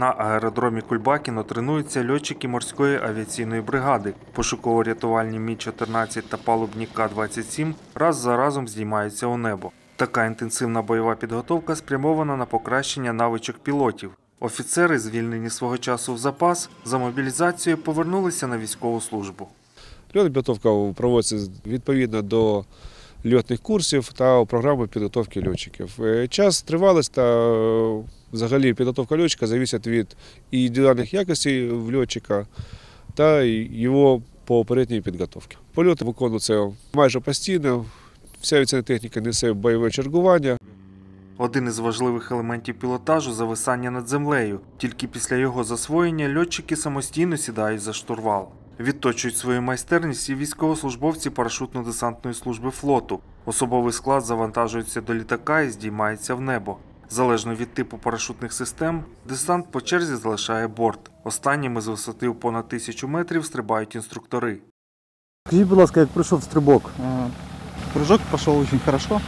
На аеродромі Кульбакіно тренуються льотчики морської авіаційної бригади. Пошуково-рятувальні Мі-14 та палубні К-27 раз за разом здіймаються у небо. Така інтенсивна бойова підготовка спрямована на покращення навичок пілотів. Офіцери, звільнені свого часу в запас, за мобілізацією повернулися на військову службу. Льотна підготовка проводиться відповідно до льотних курсів та програми підготовки льотчиків. Е, Час тривалість та е, взагалі підготовка льотчика залежить від індивідуальних якостей в льотчика та його попередньої підготовки. Польоти виконуються майже постійно. Вся техніка несе бойове чергування. Один із важливих елементів пілотажу зависання над землею. Тільки після його засвоєння льотчики самостійно сідають за штурвал. Відточують свою майстерність і військовослужбовці парашутно-десантної служби флоту. Особовий склад завантажується до літака і здіймається в небо. Залежно від типу парашутних систем, десант по черзі залишає борт. Останніми з висоти у понад тисячу метрів стрибають інструктори. Скажіть, будь ласка, як пройшов стрибок? А, Прыжок пошел очень хорошо.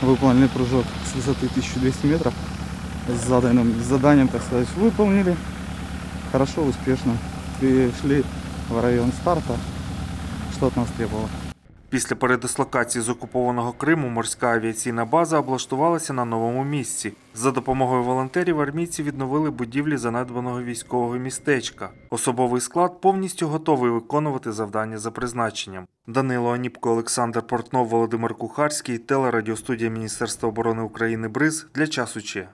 Выполнили прыжок с высоты 1200 метров. С заданием, с заданием, так сказать, выполнили. Хорошо, успешно. Пришли в район старта. Что от нас требовало? Після передислокації з окупованого Криму морська авіаційна база облаштувалася на новому місці. За допомогою волонтерів армійці відновили будівлі занедбаного військового містечка. Особовий склад повністю готовий виконувати завдання за призначенням. Данило Аніпко, Олександр Портнов, Володимир Кухарський, телерадіостудія Міністерства оборони України БРИЗ для часу Че.